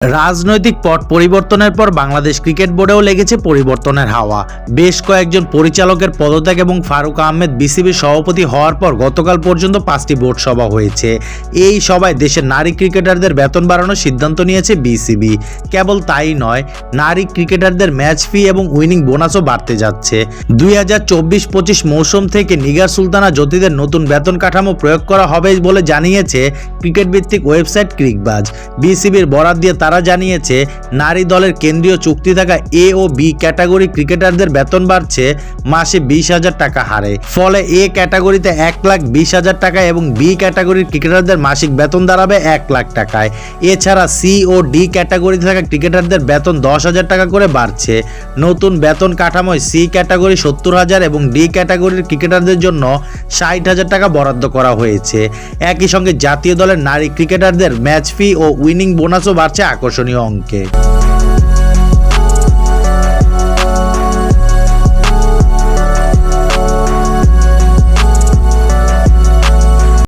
রাজনৈতিক পট পরিবর্তনের পর বাংলাদেশ ক্রিকেট বোর্ডেও লেগেছে পরিবর্তনের হাওয়া। বেশ কয়েকজন পরিচালকের পদত্যাগ এবং ফারুক আহমেদ বিসিবির সভাপতি হওয়ার পর গতকাল পর্যন্ত পাঁচটি বোর্ড সভা হয়েছে। এই সভায় দেশের নারী ক্রিকেটারদের বেতন বাড়ানোর সিদ্ধান্ত নিয়েছে বিসিবি। কেবল তাই নয়, নারী ক্রিকেটারদের ম্যাচ ফি এবং উইনিং বোনাসও বাড়তে যাচ্ছে। দুই হাজার চব্বিশ পঁচিশ মৌসুম থেকে নিগার সুলতানা জ্যোতিদের নতুন বেতন কাঠামো প্রয়োগ করা হবে বলে জানিয়েছে ক্রিকেট ভিত্তিক ওয়েবসাইট ক্রিকবাজ। বিসিবির বরাদ দিয়ে তারা জানিয়েছে, নারী দলের কেন্দ্রীয় চুক্তি থাকা এ ও বি ক্যাটাগরি ক্রিকেটারদের বেতন বাড়ছে মাসে বিশ হাজার টাকা হারে। ফলে এ ক্যাটাগরিতে এক লাখ বিশ হাজার টাকা এবং বি ক্যাটাগরির ক্রিকেটারদের মাসিক বেতন দাঁড়াবে এক লাখ টাকায়। এছাড়া সি ও ডি ক্যাটাগরিতে থাকা ক্রিকেটারদের বেতন দশ হাজার টাকা করে বাড়ছে। নতুন বেতন কাঠামোয় সি ক্যাটাগরি সত্তর হাজার এবং ডি ক্যাটাগরির ক্রিকেটারদের জন্য ষাট হাজার টাকা বরাদ্দ করা হয়েছে। একই সঙ্গে জাতীয় দলের নারী ক্রিকেটারদের ম্যাচ ফি ও উইনিং বোনাসও বাড়ছে আকর্ষণীয় অঙ্কে।